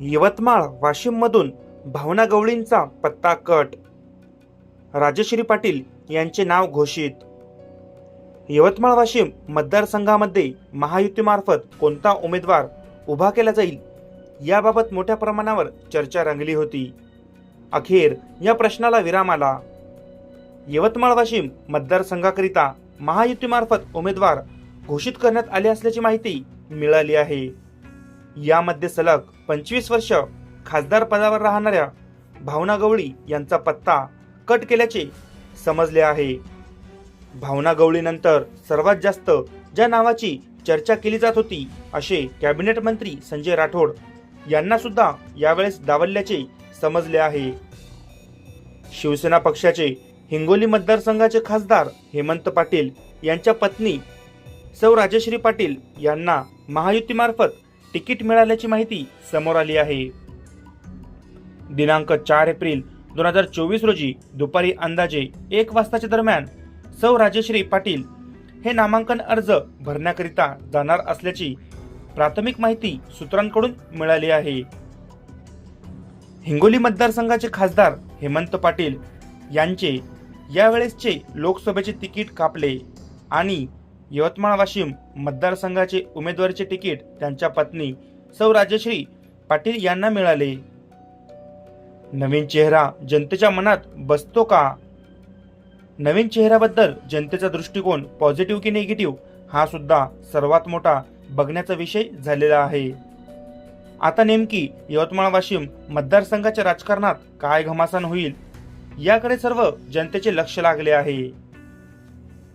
यवतमाळ वाशिममधून भावना गवळींचा पत्ता कट. राजश्री पाटील यांचे नाव घोषित. यवतमाळ वाशिम मतदारसंघामध्ये महायुतीमार्फत कोणता उमेदवार उभा केला जाईल याबाबत मोठ्या प्रमाणावर चर्चा रंगली होती. अखेर या प्रश्नाला विराम आला. यवतमाळ वाशिम मतदारसंघाकरिता महायुतीमार्फत उमेदवार घोषित करण्यात आले असल्याची माहिती मिळाली आहे. यामध्ये सलग पंचवीस वर्ष खासदार पदावर राहणाऱ्या भावना गवळी यांचा पत्ता कट केल्याचे समजले आहे. भावना गवळीनंतर सर्वात जास्त ज्या नावाची चर्चा केली जात होती असे कॅबिनेट मंत्री संजय राठोड यांना सुद्धा यावेळेस डावलल्याचे समजले आहे. शिवसेना पक्षाचे हिंगोली मतदारसंघाचे खासदार हेमंत पाटील यांच्या पत्नी सौ राजश्री पाटील यांना महायुतीमार्फत तिकीट मिळाल्याची माहिती समोर आली आहे. दिनांक चार एप्रिल दोन हजार चोवीस रोजी दुपारी अंदाजे एक वाजताच्या दरम्यान सौ राजश्री पाटील हे नामांकन अर्ज भरण्याकरिता जाणार असल्याची प्राथमिक माहिती सूत्रांकडून मिळाली आहे. हिंगोली मतदारसंघाचे खासदार हेमंत पाटील यांचे यावेळेसचे लोकसभेचे तिकीट कापले आणि यवतमाळ वाशिम मतदारसंघाचे उमेदवारीचे तिकीट त्यांच्या पत्नी सौ राजश्री पाटील यांना मिळाले. नवीन चेहरा जनतेच्या मनात बसतो का? नवीन चेहऱ्याबद्दल जनतेचा दृष्टिकोन पॉझिटिव्ह की निगेटिव्ह हा सुद्धा सर्वात मोठा बघण्याचा विषय झालेला आहे. आता नेमकी यवतमाळ वाशिम मतदारसंघाच्या राजकारणात काय घमासान होईल याकडे सर्व जनतेचे लक्ष लागले आहे.